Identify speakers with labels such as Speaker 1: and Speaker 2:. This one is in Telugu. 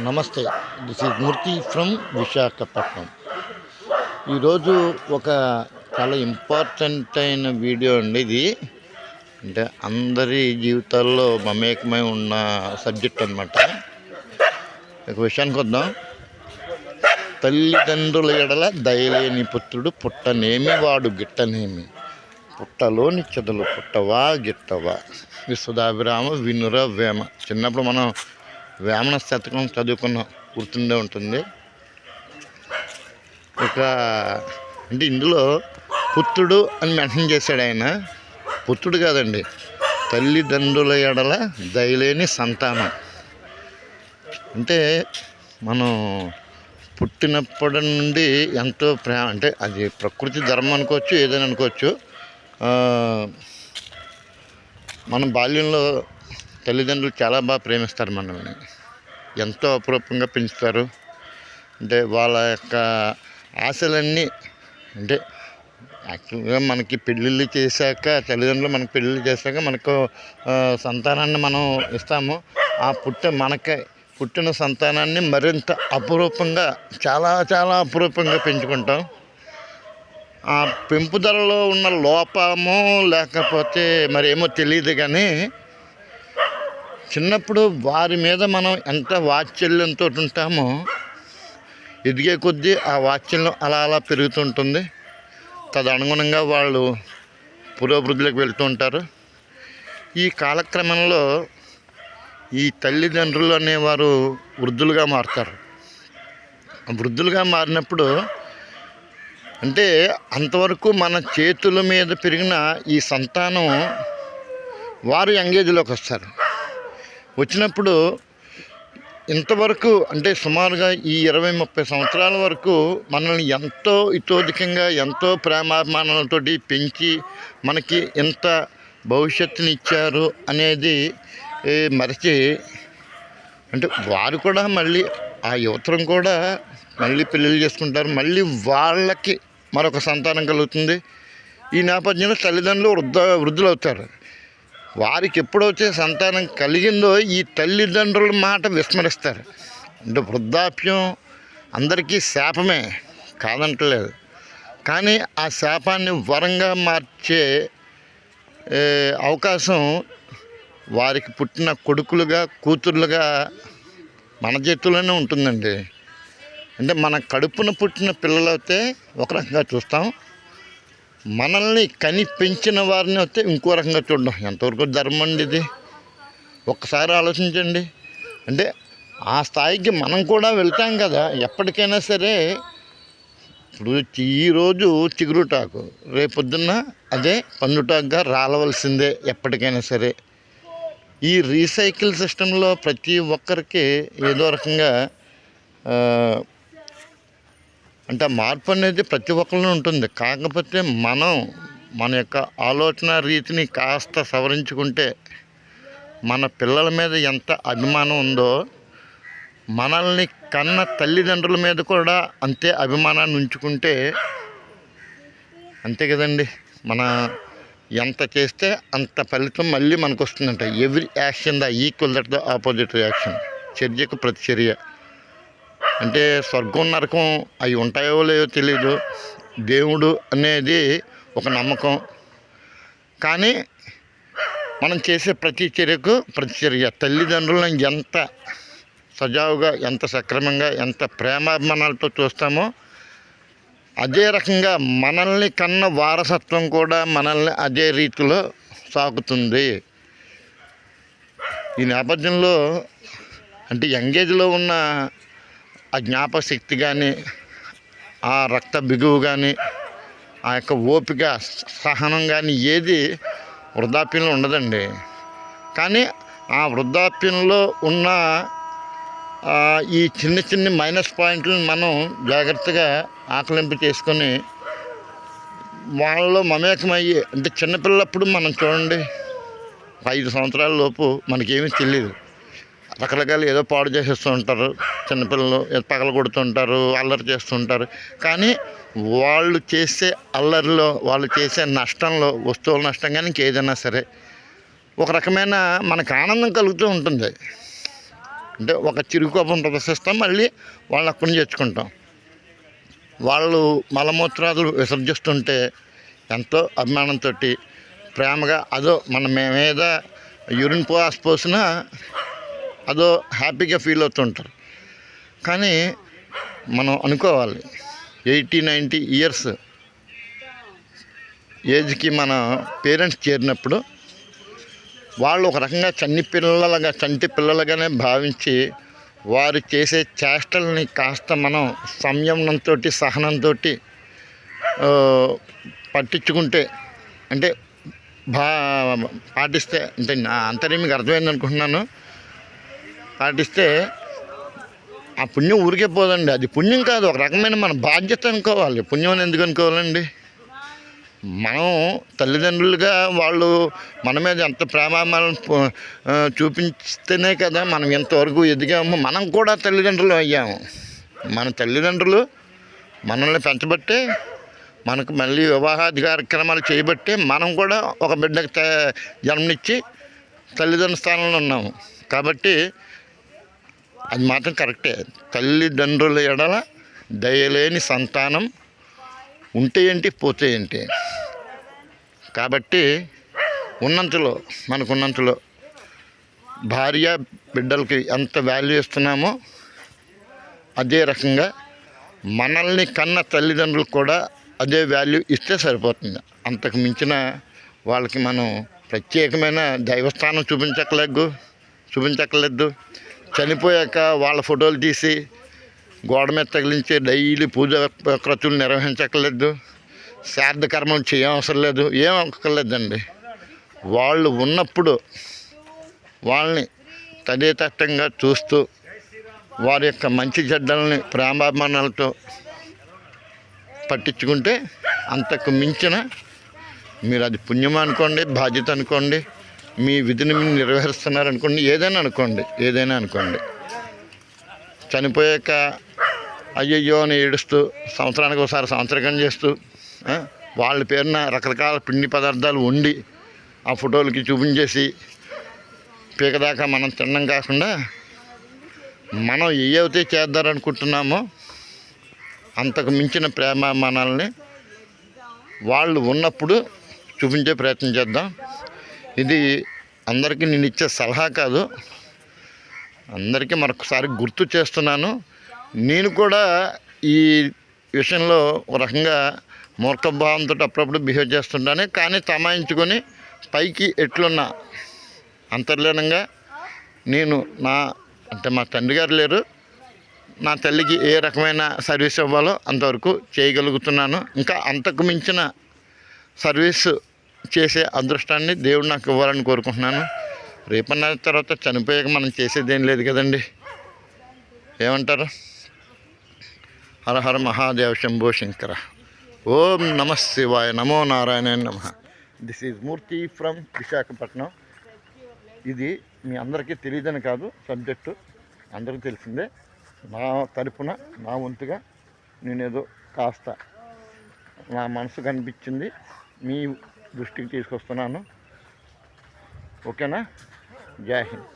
Speaker 1: నమస్తే. This is Murthy from Visakhapatnam ఈరోజు ఒక చాలా ఇంపార్టెంట్ అయిన వీడియో అండి ఇది. అంటే అందరి జీవితాల్లో మమేకమై ఉన్న సబ్జెక్ట్ అనమాట ఒక విషయానికి వద్దాం. తల్లిదండ్రుల ఎడల దయలేని పుత్రుడు పుట్టనేమి వాడు గిట్టనేమి? పుట్టలోని చెదలు పుట్టవా గిట్టవా? విశ్వదాభిరామ వినుర వేమ. చిన్నప్పుడు మనం వేమన శతకం చదువుకున్నాం గుర్తుండే ఉంటుంది. ఇక అంటే ఇందులో పుత్రుడు అని మెన్షన్ చేశాడు ఆయన. పుత్రుడు కాదండి తల్లిదండ్రుల ఎడల దయలేని సంతానం. అంటే మనం పుట్టినప్పటి నుండి ఎంతో ప్రేమ అంటే అది ప్రకృతి ధర్మం అనుకోవచ్చు ఏదైనా అనుకోవచ్చు. మన బాల్యంలో తల్లిదండ్రులు చాలా బాగా ప్రేమిస్తారు మనల్ని. ఎంతో అపురూపంగా పెంచుతారు. అంటే వాళ్ళ యొక్క ఆశలన్నీ అంటే యాక్చువల్గా మనకి పెళ్ళిళ్ళు చేశాక తల్లిదండ్రులు మనకి పెళ్ళిళ్ళు చేశాక మనకు సంతానాన్ని మనం ఇస్తాము. ఆ పుట్ట మనకి పుట్టిన సంతానాన్ని మరింత అపురూపంగా చాలా చాలా అపురూపంగా పెంచుకుంటాం. ఆ పెంపుదలలో ఉన్న లోపము లేకపోతే మరేమో తెలియదు కానీ చిన్నప్పుడు వారి మీద మనం ఎంత వాత్సల్యంతో ఉంటామో ఎదిగే కొద్దీ ఆ వాత్సల్యం అలా అలా పెరుగుతుంటుంది తదనుగుణంగా వాళ్ళు పురోభివృద్ధిలోకి వెళ్తూ ఉంటారు. ఈ కాలక్రమంలో ఈ తల్లిదండ్రులు అనేవారు వృద్ధులుగా మారుతారు. వృద్ధులుగా మారినప్పుడు అంటే అంతవరకు మన చేతుల మీద పెరిగిన ఈ సంతానం వారు యంగేజ్లోకి వస్తారు. వచ్చినప్పుడు ఇంతవరకు అంటే సుమారుగా ఈ ఇరవై ముప్పై సంవత్సరాల వరకు మనల్ని ఎంతో ఇతోధికంగా ఎంతో ప్రేమాభిమానాలతోటి పెంచి మనకి ఎంత భవిష్యత్తుని ఇచ్చారు అనేది మరచి అంటే వారు కూడా మళ్ళీ ఆ యువతరం కూడా మళ్ళీ పెళ్ళిళ్ళు చేసుకుంటారు. మళ్ళీ వాళ్ళకి మరొక సంతానం కలుగుతుంది. ఈ నేపథ్యంలో తల్లిదండ్రులు వృద్ధ వృద్ధులు అవుతారు వారికి ఎప్పుడైతే సంతానం కలిగిందో ఈ తల్లిదండ్రుల మాట విస్మరిస్తారు. అంటే వృద్ధాప్యం అందరికీ శాపమే కాదంటలేదు. కానీ ఆ శాపాన్ని వరంగా మార్చే అవకాశం వారికి పుట్టిన కొడుకులుగా కూతుర్లుగా మన చేతుల్లోనే ఉంటుందండి. అంటే మన కడుపున పుట్టిన పిల్లలైతే ఒక రకంగా చూస్తాం. మనల్ని కని పెంచిన వారిని అయితే ఇంకో రకంగా చూడడం. ఎంతవరకు ధర్మం అండి ఇది? ఒక్కసారి ఆలోచించండి. అంటే ఆ స్థాయికి మనం కూడా వెళ్తాం కదా. ఎప్పటికైనా సరే ఇప్పుడు ఈరోజు చిగురుటాకు రేపొద్దున్న అదే పందుటాకుగా రాలవలసిందే ఎప్పటికైనా సరే. ఈ రీసైకిల్ సిస్టంలో ప్రతి ఒక్కరికి ఏదో రకంగా అంటే ఆ మార్పు అనేది ప్రతి ఒక్కరిలో ఉంటుంది. కాకపోతే మనం మన యొక్క ఆలోచన రీతిని కాస్త సవరించుకుంటే మన పిల్లల మీద ఎంత అభిమానం ఉందో మనల్ని కన్న తల్లిదండ్రుల మీద కూడా అంతే అభిమానాన్ని ఉంచుకుంటే అంతే కదండి. మన ఎంత చేస్తే అంత ఫలితం మళ్ళీ మనకు వస్తుందంట every action the equal that the opposite reaction చర్యకు ప్రతిచర్య. అంటే స్వర్గం నరకం అవి ఉంటాయో లేవో తెలియదు దేవుడు అనేది ఒక నమ్మకం. కానీ మనం చేసే ప్రతి చర్యకు ప్రతిచర్య తల్లిదండ్రులను ఎంత సజావుగా ఎంత సక్రమంగా ఎంత ప్రేమాభిమానాలతో చూస్తామో అదే రకంగా మనల్ని కన్న వారసత్వం కూడా మనల్ని అదే రీతిలో సాగుతుంది. ఈ నేపథ్యంలో అంటే యంగేజ్లో ఉన్న ఆ జ్ఞాపశక్తి కానీ ఆ రక్త బిగువు కానీ ఆ యొక్క ఓపిక సహనం కానీ ఏది వృద్ధాప్యంలో ఉండదండి. కానీ ఆ వృద్ధాప్యంలో ఉన్న ఈ చిన్న చిన్న మైనస్ పాయింట్లను మనం జాగ్రత్తగా ఆకలింపు చేసుకొని వాళ్ళలో మమేకమయ్యి అంటే చిన్నపిల్లప్పుడు మనం చూడండి ఐదు సంవత్సరాల లోపు మనకేమీ తెలియదు రకరకాలు ఏదో పాడు చేసేస్తూ ఉంటారు. చిన్నపిల్లలు ఏదో పగల కొడుతుంటారు అల్లరి చేస్తుంటారు. కానీ వాళ్ళు చేసే అల్లరిలో వాళ్ళు చేసే నష్టంలో వస్తువుల నష్టం కానీ ఇంకేదైనా సరే ఒక రకమైన మనకు ఆనందం కలుగుతూ ఉంటుంది. అంటే ఒక చిరుకోపం ప్రదర్శిస్తాం మళ్ళీ వాళ్ళని అక్కడి నుంచి తెచ్చుకుంటాం. వాళ్ళు మలమూత్రాలు విసర్జిస్తుంటే ఎంతో అభిమానంతో ప్రేమగా అదో మన మే- మీద యూరిన్ పోస్ పోసినా అదో హ్యాపీగా ఫీల్ అవుతుంటారు. కానీ మనం అనుకోవాలి ఎయిటీ నైంటీ ఇయర్స్ ఏజ్కి మన పేరెంట్స్ చేరినప్పుడు వాళ్ళు ఒక రకంగా చన్ని పిల్లలుగా చంటి పిల్లలుగానే భావించి వారు చేసే చేష్టల్ని కాస్త మనం సంయమనంతో సహనంతో పట్టించుకుంటే అంటే బా పాటిస్తే అంటే నా అంతరే మీకు అర్థమైంది అనుకుంటున్నాను పాటిస్తే ఆ పుణ్యం ఊరికే పోదండి. అది పుణ్యం కాదు ఒక రకమైన మన బాధ్యత అనుకోవాలి. పుణ్యం అని ఎందుకు అనుకోవాలండి? మనం తల్లిదండ్రులుగా వాళ్ళు మన మీద ఎంత ప్రేమాలను చూపించితేనే కదా మనం ఎంతవరకు ఎదిగాము. మనం కూడా తల్లిదండ్రులు అయ్యాము. మన తల్లిదండ్రులు మనల్ని పెంచబట్టే మనకు మళ్ళీ వివాహాది కార్యక్రమాలు చేయబట్టే మనం కూడా ఒక బిడ్డకు త- జన్మనిచ్చి తల్లిదండ్రుల స్థానంలో ఉన్నాము. కాబట్టి అది మాత్రం కరెక్టే. తల్లిదండ్రుల ఎడల దయలేని సంతానం ఉంటే ఏంటి పోతే ఏంటి? కాబట్టి ఉన్నంతలో మనకున్నంతలో భార్య బిడ్డలకి ఎంత వాల్యూ ఇస్తున్నామో అదే రకంగా మనల్ని కన్న తల్లిదండ్రులకు కూడా అదే వాల్యూ ఇస్తే సరిపోతుంది. అంతకు మించిన వాళ్ళకి మనం ప్రత్యేకమైన దైవస్థానం చూపించక్కలేదు చూపించక్కలేదు చనిపోయాక వాళ్ళ ఫోటోలు తీసి గోడ మీద తగిలించే డైలీ పూజ క్రతువులు నిర్వహించక్కర్లేదు. శ్రాద్ధ కర్మలు చేయవసరం లేదు. ఏం అక్కర్లేదండి. వాళ్ళు ఉన్నప్పుడు వాళ్ళని తదేతట్టంగా చూస్తూ వారి యొక్క మంచి చెడ్డల్ని ప్రేమాభిమానాలతో పట్టించుకుంటే అంతకు మించిన మీరు అది పుణ్యం అనుకోండి బాధ్యత అనుకోండి మీ విధిని మీరు నిర్వహిస్తున్నారు అనుకోండి ఏదైనా అనుకోండి ఏదైనా అనుకోండి. చనిపోయాక అయ్యయ్యో అని ఏడుస్తూ సంవత్సరానికి ఒకసారి సంవత్సరకం చేస్తూ వాళ్ళ పేరున రకరకాల పిండి పదార్థాలు వండి ఆ ఫోటోలకి చూపించేసి పీకదాకా మనం తినడం కాకుండా మనం ఏవైతే చేద్దారనుకుంటున్నామో అంతకు మించిన ప్రేమ వాళ్ళు ఉన్నప్పుడు చూపించే ప్రయత్నం చేద్దాం. ఇది అందరికీ నేను ఇచ్చే సలహా కాదు. అందరికీ మరొకసారి గుర్తు చేస్తున్నాను. నేను కూడా ఈ విషయంలో ఒక రకంగా మూర్ఖభావంతో అప్పుడప్పుడు బిహేవ్ చేస్తుంటాను కానీ తమాయించుకొని పైకి ఎట్లున్నా అంతర్లీనంగా నేను నా అంటే మా తండ్రి గారు లేరు. నా తల్లికి ఏ రకమైన సర్వీస్ ఇవ్వాలో అంతవరకు చేయగలుగుతున్నాను. ఇంకా అంతకు మించిన సర్వీసు చేసే అదృష్టాన్ని దేవుడు నాకు ఇవ్వాలని కోరుకుంటున్నాను. రేపన్న తర్వాత చనిపోయాక మనం చేసేది ఏం లేదు కదండి. ఏమంటారు? హర హర మహాదేవ శంభో శంకర. ఓం నమ శివాయ నమో నారాయణ నమ. This is Murthy from Visakhapatnam ఇది మీ అందరికీ తెలియదని కాదు సబ్జెక్టు అందరికీ తెలిసిందే. నా తరపున నా వంతుగా నేనేదో కాస్త నా మనసు కనిపించింది. మీ దృష్టికి తీసుకొస్తున్నాను. ఓకేనా? జై హింద్.